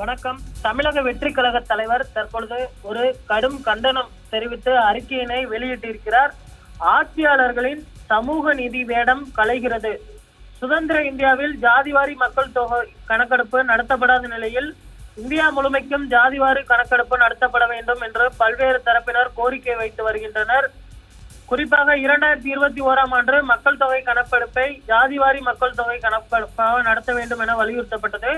வணக்கம். தமிழக வெற்றி கழக தலைவர் தற்பொழுது ஒரு கடும் கண்டனம் தெரிவித்து அறிக்கையினை வெளியிட்டிருக்கிறார். ஆட்சியாளர்களின் சமூக நிதி வேடம் கலைகிறது. சுதந்திர இந்தியாவில் ஜாதிவாரி மக்கள் தொகை கணக்கெடுப்பு நடத்தப்படாத நிலையில் இந்தியா முழுமைக்கும் ஜாதிவாரி கணக்கெடுப்பு நடத்தப்பட வேண்டும் என்று பல்வேறு தரப்பினர் கோரிக்கை வைத்து வருகின்றனர். குறிப்பாக இரண்டாயிரத்தி இருபத்தி ஓராம் ஆண்டு மக்கள் தொகை கணக்கெடுப்பை ஜாதிவாரி மக்கள் தொகை கணக்கெடுப்பாக நடத்த வேண்டும் என வலியுறுத்தப்பட்டது.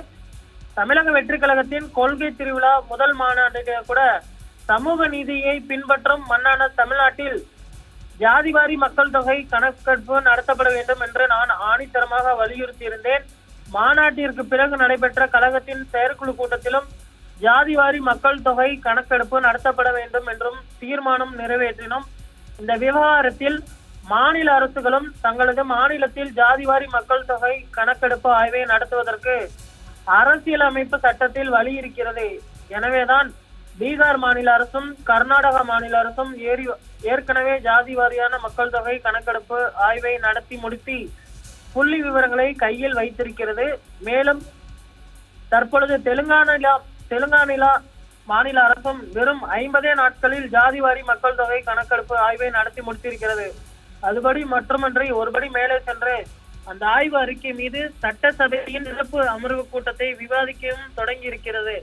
தமிழக வெற்றி கழகத்தின் கொள்கை திருவிழா முதல் மாநாட்டிலே கூட சமூக நீதியை பின்பற்றும் மண்ணான தமிழ்நாட்டில் ஜாதிவாரி மக்கள் தொகை கணக்கெடுப்பு நடத்தப்பட வேண்டும் என்று நான் ஆணித்தரமாக வலியுறுத்தியிருந்தேன். மாநாட்டிற்கு பிறகு நடைபெற்ற கழகத்தின் செயற்குழு கூட்டத்திலும் ஜாதிவாரி மக்கள் தொகை கணக்கெடுப்பு நடத்தப்பட வேண்டும் என்றும் தீர்மானம் நிறைவேற்றினோம். இந்த விவகாரத்தில் மாநில அரசுகளும் தங்களது மாநிலத்தில் ஜாதிவாரி மக்கள் தொகை கணக்கெடுப்பு ஆய்வை நடத்துவதற்கு அரசியலமைப்பு சட்டத்தில் வழி இருக்கிறது. எனவேதான் பீகார் மாநில அரசும் கர்நாடக மாநில அரசும் ஏறி ஏற்கனவே ஜாதி வாரியான மக்கள் தொகை கணக்கெடுப்பு ஆய்வை நடத்தி முடித்து புள்ளி விவரங்களை கையில் வைத்திருக்கிறது. மேலும் தற்பொழுது தெலுங்கானா தெலுங்கானா மாநில அரசும் வெறும் ஐம்பதே நாட்களில் ஜாதிவாரி மக்கள் தொகை கணக்கெடுப்பு ஆய்வை நடத்தி முடித்திருக்கிறது. அதுபடி மட்டுமன்றி ஒருபடி மேலே சென்று அந்த ஆய்வு அறிக்கை மீது சட்டசபையின் சிறப்பு அமர்வு கூட்டத்தை விவாதிக்கவும் தொடங்கி இருக்கிறது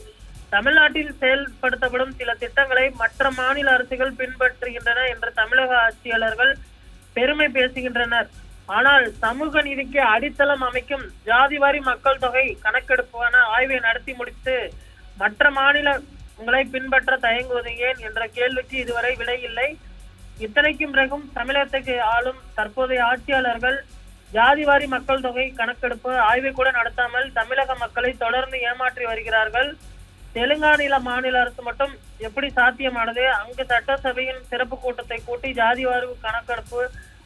தமிழ்நாட்டில் செயல்படுத்தப்படும் சில திட்டங்களை மற்ற மாநில அரசுகள் பின்பற்றுகின்றன என்று தமிழக ஆட்சியாளர்கள் பெருமை பேசுகின்றனர். ஆனால் சமூக நீதிக்கு அடித்தளம் அமைக்கும் ஜாதிவாரி மக்கள் தொகை கணக்கெடுப்பான ஆய்வை நடத்தி முடித்து மற்ற மாநிலங்களை பின்பற்ற தயங்குவது ஏன் என்ற கேள்விக்கு இதுவரை விடையில்லை இத்தனைக்கும் பிறகும் தமிழகத்துக்கு ஆளும் தற்போதைய ஆட்சியாளர்கள் ஜாதிவாரி மக்கள் தொகை கணக்கெடுப்பு ஆய்வை கூட நடத்தாமல் தமிழக மக்களை தொடர்ந்து ஏமாற்றி வருகிறார்கள். தெலுங்கானா மாநில அரசு மட்டும் எப்படி சாத்தியமானது? அங்கு சட்டசபையின் சிறப்பு கூட்டத்தை கூட்டி ஜாதிவாரி கணக்கெடுப்பு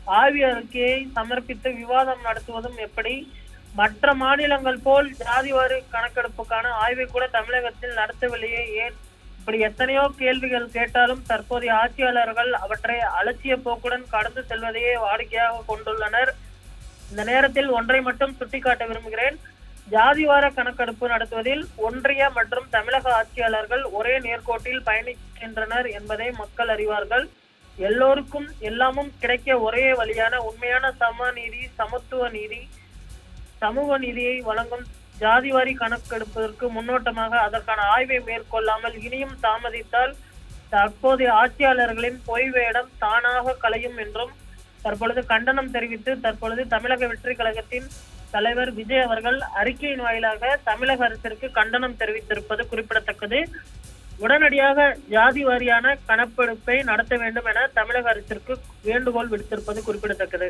ஆய்வு அறிக்கையை சமர்ப்பித்து விவாதம் நடத்துவதும் எப்படி? மற்ற மாநிலங்கள் போல் ஜாதிவாரி கணக்கெடுப்புக்கான ஆய்வை கூட தமிழகத்தில் நடத்தவில்லையே. ஏன்? இப்படி எத்தனையோ கேள்விகள் கேட்டாலும் தற்போதைய ஆட்சியாளர்கள் அவற்றை அலட்சிய போக்குடன் கடந்து செல்வதையே வாடிக்கையாக கொண்டுள்ளனர். இந்த நேரத்தில் ஒன்றை மட்டும் சுட்டிக்காட்ட விரும்புகிறேன். ஜாதிவார கணக்கெடுப்பு நடத்துவதில் ஒன்றிய மற்றும் தமிழக ஆட்சியாளர்கள் ஒரே நேர்கோட்டில் பயணிக்கின்றனர் என்பதை மக்கள் அறிவார்கள். எல்லோருக்கும் எல்லாமும் கிடைக்க ஒரே வழியான உண்மையான சமநீதி சமத்துவ நீதி சமூக நீதியை வழங்கும் ஜாதிவாரி கணக்கெடுப்பதற்கு முன்னோட்டமாக அதற்கான ஆய்வை மேற்கொள்ளாமல் இனியும் தாமதித்தால் தற்போதைய ஆட்சியாளர்களின் பொய் வேடம் தானாக கலையும் என்றும் தற்பொழுது கண்டனம் தெரிவித்து தற்பொழுது தமிழக வெற்றி கழகத்தின் தலைவர் விஜய் அவர்கள் அறிக்கையின் வாயிலாக தமிழக அரசிற்கு கண்டனம் தெரிவித்திருப்பது குறிப்பிடத்தக்கது. உடனடியாக ஜாதி வாரியான கணக்கெடுப்பை நடத்த வேண்டும் என தமிழக அரசிற்கு வேண்டுகோள் விடுத்திருப்பது குறிப்பிடத்தக்கது.